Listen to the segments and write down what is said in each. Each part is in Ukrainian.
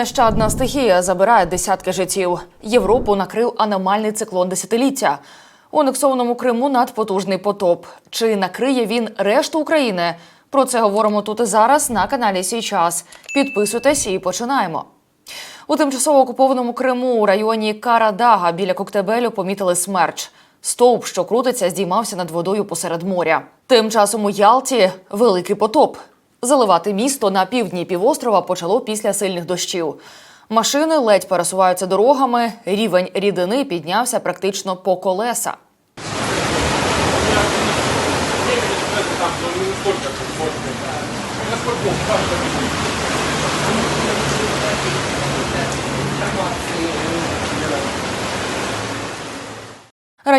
Нещадна стихія забирає десятки життів. Європу накрив аномальний циклон десятиліття. У анексованому Криму надпотужний потоп. Чи накриє він решту України? Про це говоримо тут і зараз на каналі Сій час. Підписуйтесь і починаємо. У тимчасово окупованому Криму у районі Карадага біля Коктебелю помітили смерч. Стовп, що крутиться, здіймався над водою посеред моря. Тим часом у Ялті великий потоп. Заливати місто на півдні півострова почало після сильних дощів. Машини ледь пересуваються дорогами. Рівень рідини піднявся практично по колеса.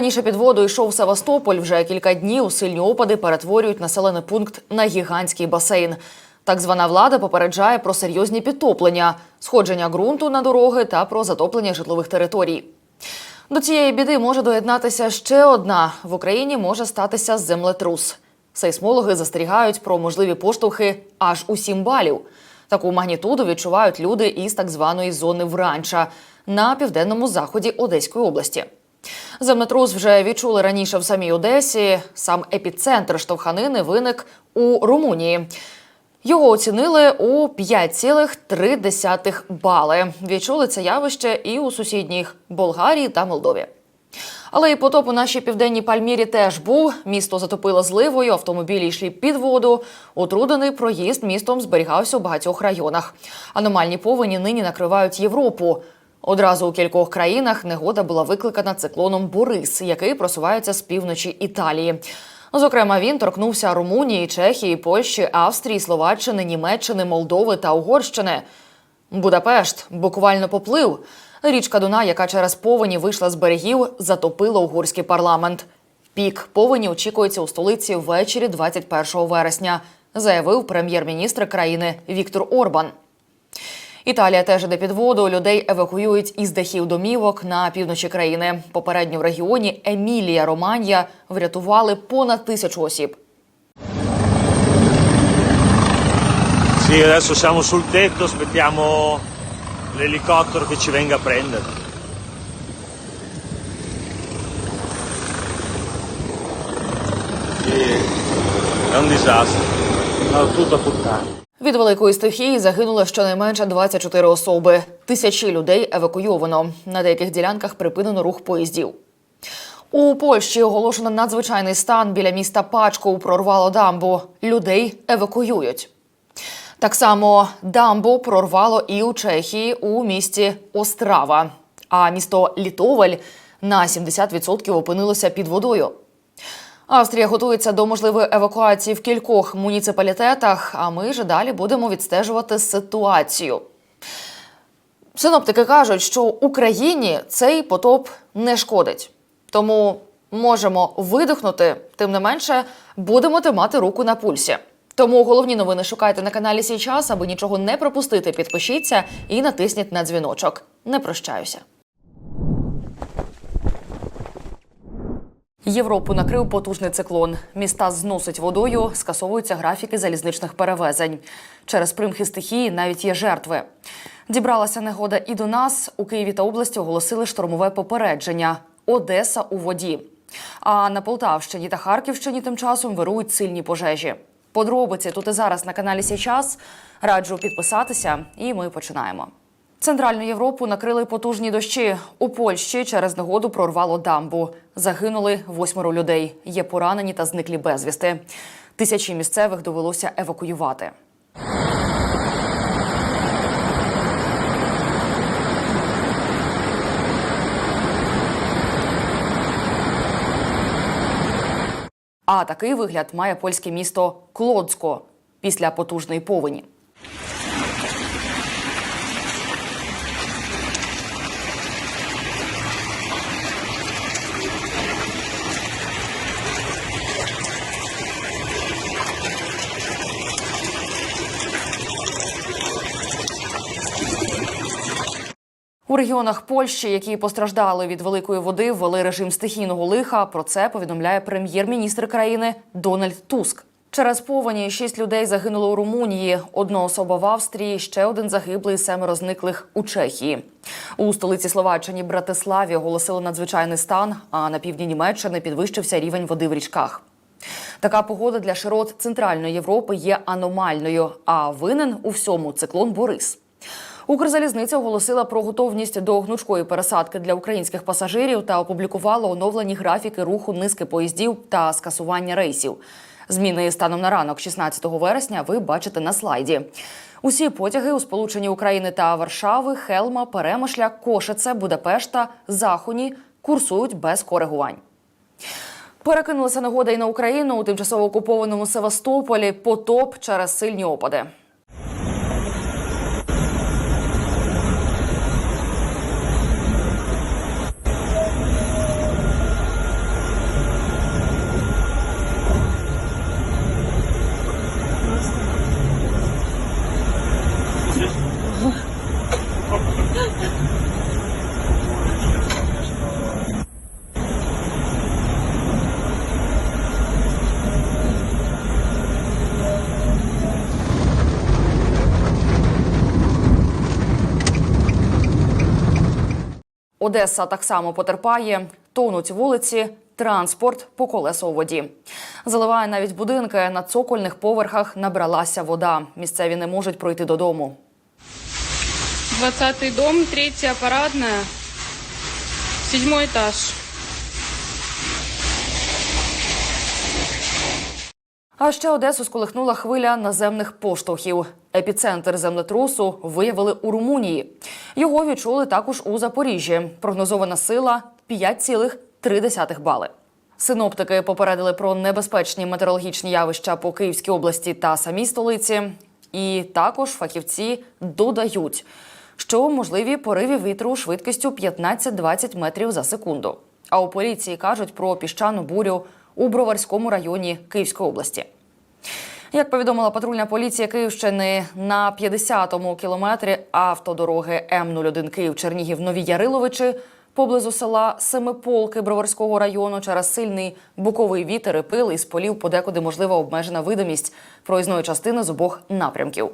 Раніше під воду йшов Севастополь. Вже кілька днів сильні опади перетворюють населений пункт на гігантський басейн. Так звана влада попереджає про серйозні підтоплення, сходження ґрунту на дороги та про затоплення житлових територій. До цієї біди може доєднатися ще одна: в Україні може статися землетрус. Сейсмологи застерігають про можливі поштовхи аж у 7 балів. Таку магнітуду відчувають люди із так званої зони Вранча на південному заході Одеської області. Землетрус вже відчули раніше в самій Одесі. Сам епіцентр штовханини виник у Румунії. Його оцінили у 5,3 бали. Відчули це явище і у сусідніх Болгарії та Молдові. Але і потоп у нашій південній Пальмірі теж був. Місто затопило зливою, автомобілі йшли під воду. Отрудений проїзд містом зберігався у багатьох районах. Аномальні повені нині накривають Європу. Одразу у кількох країнах негода була викликана циклоном Борис, який просувається з півночі Італії. Зокрема, він торкнувся Румунії, Чехії, Польщі, Австрії, Словаччини, Німеччини, Молдови та Угорщини. Будапешт буквально поплив. Річка Дуна, яка через повені вийшла з берегів, затопила угорський парламент. Пік повені очікується у столиці ввечері 21 вересня, заявив прем'єр-міністр країни Віктор Орбан. Італія теж іде під воду. Людей евакуюють із дахів домівок на півночі країни. Попередньо в регіоні Емілія Романія врятували понад тисячу осіб. Sì, adesso siamo sul tetto, aspettiamo l'elicottero che ci venga a prendere. Sì, è un disastro. No, tutto a puttane. Від великої стихії загинуло щонайменше 24 особи. Тисячі людей евакуйовано. На деяких ділянках припинено рух поїздів. У Польщі оголошено надзвичайний стан біля міста Пачков прорвало дамбу. Людей евакуюють. Так само дамбу прорвало і у Чехії у місті Острава. А місто Літовель на 70% опинилося під водою. Австрія готується до можливої евакуації в кількох муніципалітетах. А ми ж далі будемо відстежувати ситуацію. Синоптики кажуть, що Україні цей потоп не шкодить. Тому можемо видихнути, тим не менше, будемо тримати руку на пульсі. Тому головні новини шукайте на каналі Сій час, аби нічого не пропустити. Підпишіться і натисніть на дзвіночок. Не прощаюся. Європу накрив потужний циклон. Міста зносить водою, скасовуються графіки залізничних перевезень. Через примхи стихії навіть є жертви. Дібралася негода і до нас. У Києві та області оголосили штормове попередження. Одеса у воді. А на Полтавщині та Харківщині тим часом вирують сильні пожежі. Подробиці тут і зараз на каналі Сій час. Раджу підписатися, і ми починаємо. Центральну Європу накрили потужні дощі. У Польщі через негоду прорвало дамбу. Загинули восьмеро людей. Є поранені та зниклі безвісти. Тисячі місцевих довелося евакуювати. А такий вигляд має польське місто Клоцько після потужної повені. Регіонах Польщі, які постраждали від великої води, ввели режим стихійного лиха. Про це повідомляє прем'єр-міністр країни Дональд Туск. Через повені шість людей загинуло у Румунії, одна особа в Австрії, ще один загиблий, семеро зниклих у Чехії. У столиці Словаччині Братиславі оголосили надзвичайний стан, а на півдні Німеччини підвищився рівень води в річках. Така погода для широт Центральної Європи є аномальною, а винен у всьому циклон Борис. Укрзалізниця оголосила про готовність до гнучкої пересадки для українських пасажирів та опублікувала оновлені графіки руху низки поїздів та скасування рейсів. Зміни станом на ранок, 16 вересня, ви бачите на слайді. Усі потяги у сполученні України та Варшави, Хелма, Перемишля, Кошице, Будапешта, Захоні курсують без коригувань. Перекинулася нагода і на Україну у тимчасово окупованому Севастополі потоп через сильні опади. Одеса так само потерпає, тонуть вулиці, транспорт по колесо у воді. Заливає навіть будинки. На цокольних поверхах набралася вода. Місцеві не можуть пройти додому. 20 дом, третья парадная, седьмой этаж. А ще Одесу сколихнула хвиля наземних поштовхів. Епіцентр землетрусу виявили у Румунії. Його відчули також у Запоріжжі. Прогнозована сила 5,3 бали. Синоптики попередили про небезпечні метеорологічні явища по Київській області та самій столиці. І також фахівці додають, що можливі пориви вітру швидкістю 15-20 метрів за секунду. А у поліції кажуть про піщану бурю у Броварському районі Київської області. Як повідомила патрульна поліція Київщини, на 50-му кілометрі автодороги М01 Київ Чернігів Нові Яриловичі поблизу села Семиполки Броварського району через сильний боковий вітер і пил із полів подекуди можлива обмежена видимість проїзної частини з обох напрямків.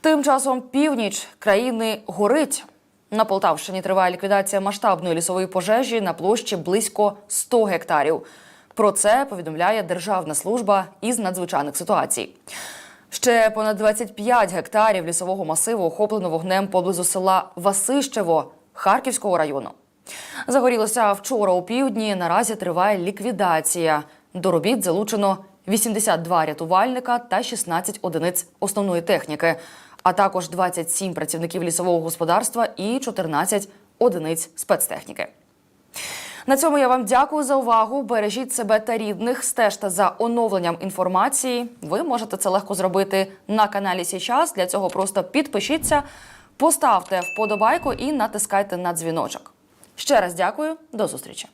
Тим часом північ країни горить. На Полтавщині триває ліквідація масштабної лісової пожежі на площі близько 100 гектарів. Про це повідомляє Державна служба із надзвичайних ситуацій. Ще понад 25 гектарів лісового масиву охоплено вогнем поблизу села Васищево Харківського району. Загорілося вчора у півдні. Наразі триває ліквідація. До робіт залучено 82 рятувальника та 16 одиниць основної техніки, а також 27 працівників лісового господарства і 14 одиниць спецтехніки. На цьому я вам дякую за увагу. Бережіть себе та рідних. Стежте за оновленням інформації. Ви можете це легко зробити на каналі Січас. Для цього просто підпишіться, поставте вподобайку і натискайте на дзвіночок. Ще раз дякую, до зустрічі.